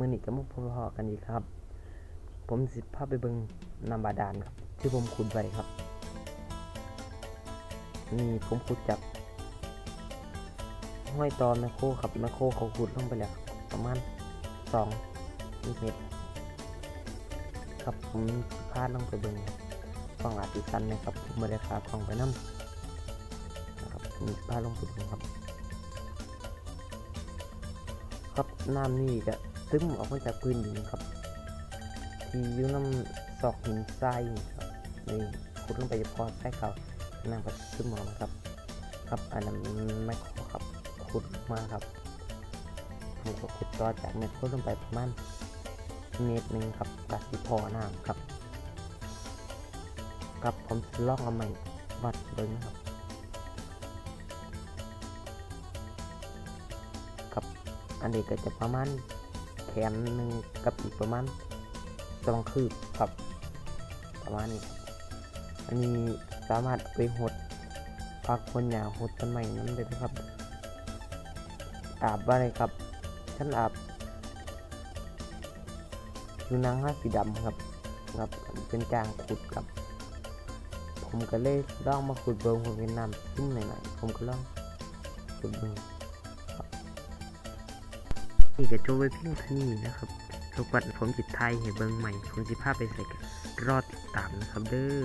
กันอีกครับ ผมสิพาไปเบิงน้ำบาดาลครับ ที่ผมขุดไว้ครับ นี่ผมขุดจากห้อยตอแมคโครครับแมคโครเขาขุดลงไปแล้วประมาณสองเมตรครับผมสิพาลงไปเบิงกล้องอาติสันนะครับผมไม่ได้ขากล้องไปน้ำนะครับผมสิพาลงไปเบิงครับ ครับน้ำนี่จะ ซึมออกมาจากพื้นดินครับ ที่อยู่น้ำซอกหินทรายนี่ครับนี่ขุดลงไปเฉพาะใต้เขาน้ำก็ซึมออกมาครับ ครับอันนั้นไม่ขอครับขุดมาครับผมก็ขุดต่อจากเม็ดขุดลงไปประมาณเมตรหนึ่งครับกัดที่พอน้ำครับครับผมสิลองเอาใหม่วัดเบิ้งนะครับครับ อันนี้ก็จะประมาณ แขนหนึ่งกับอีกประมาณสองคืบครับ ประมาณนี้ครับอันนี้สามารถไปหดพักคนหยาหดต้นไม้นั้นได้นะครับ อาบอะไรครับฉันอาบดูนางห้าสีดำครับครับ เป็นกลางขุดครับ ผมก็เลยลองมาขุดเบิ้งผมเป็นน้ำซึมหน่อยๆผมก็ลองขุดเบิ้ง นี่ก็จบไว้เพียงเท่านี้นะครับทุกวันผมจิตไทยเห้เบิงใหม่ผมสิภาไปใส่รอดติดตามนะครับเด้อ